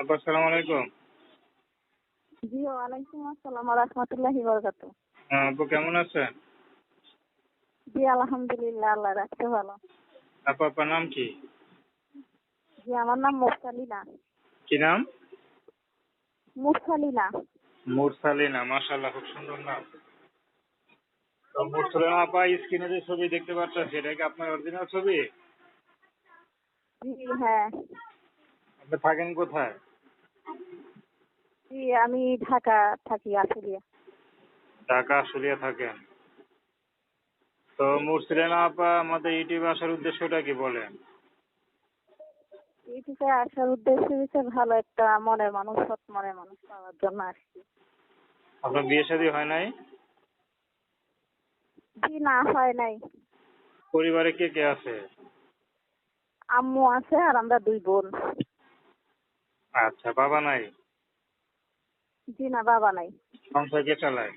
আপা আসসালামু আলাইকুম। জি ওয়ালাইকুম আসসালাম রহমতুল্লাহি বরকাত হ্যাঁ আপু কেমন আছেন? জি আলহামদুলিল্লাহ আল্লাহ রাখতে ভালো। আপু আপনার নাম কি? জি আমার নাম মুরসালিনা কি নাম? মুরসালিনা মুরসালিনা মাশাআল্লাহ খুব সুন্দর নাম। তো মুরসালিনা আপা স্ক্রিনে যে ছবি দেখতে পাচ্ছেন সেটা কি আপনার অরিজিনাল ছবি? জি হ্যাঁ। আপনি থাকেন কোথায়? জি আমি ঢাকা থাকি ঢাকা আশুলিয়া থাকেন? তো মুরসালিনা আপা আমাদের ইউটিউবে আসার উদ্দেশ্যটা কি বলেন? এইদিকে আসার উদ্দেশ্য হচ্ছে ভালো একটা মনের মানুষ সৎ মনের মানুষ পাওয়ার জন্য আসছি। আপনার বিয়ে শাদী হয় নাই? জি না হয় নাই। পরিবারে কে কে আছে? আম্মু আছে আর আমরা দুই বোন। আচ্ছা বাবা নাই? জি না বাবা নাই। সংসার কে চালায়?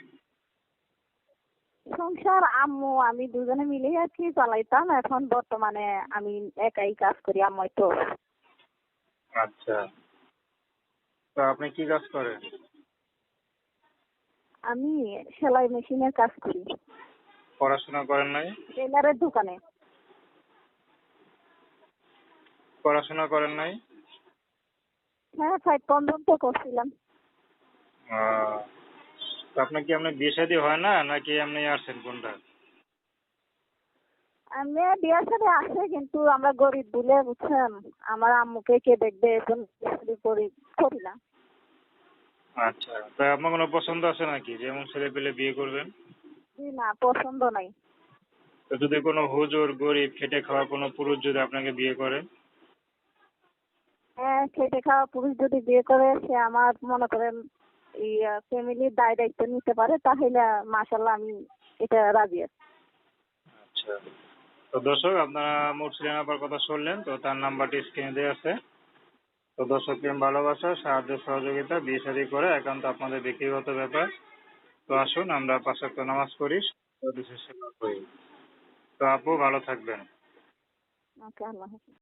সংসার আম্মু আমি দুজনে মিলে কি চালাইতাম। এখন বর্তমানে আমি একাই কাজ করি আম্মু তো। আচ্ছা। তো আপনি কি কাজ করেন? আমি সেলাই মেশিনের কাজ করি। পড়াশোনা করেন নাই? টেলারের দোকানে। পড়াশোনা করেন নাই? হ্যাঁ ফাইভ পর্যন্ত করছিলাম। তো আপনার কি আপনার বিয়ে শাদী হয় না নাকি এমনি আসছেন কোনটা? আমি বিয়ের সাথে আসে কিন্তু আমরা গরিব বলে বুঝছেন? আমার আম্মুকে কে দেখবে এখন বিয়ে করি করি না। আচ্ছা তো আপনার কোনো পছন্দ আছে নাকি? যেমন ছেলে পেলে বিয়ে করবেন? জি না পছন্দ নাই। তো যদি কোনো হুজুর গরিব খেটে খাওয়া কোনো পুরুষ যদি আপনাকে বিয়ে করে? হ্যাঁ খেটে খাওয়া পুরুষ যদি বিয়ে করে সে আমার মনে করেন ফ্যামিলির দায় দায়িত্ব নিতে পারে তাহলে মাসাল্লাহ আমি এটা রাজি আছি। আচ্ছা। তো দর্শক আপনারা মুরসিলান আপার কথা শুনলেন তো তার নাম্বারটি স্ক্রিনে দেওয়া আছে। তো দর্শক প্রেম ভালোবাসা সাহায্য সহযোগিতা বিয়ে শাদী করে একান্ত আপনাদের ব্যক্তিগত ব্যাপার। তো আসুন আমরা পাঁচাত্ত নামাজ করি সেবা করি। তো আপু ভালো থাকবেন। ওকে আল্লাহ হাফেজ।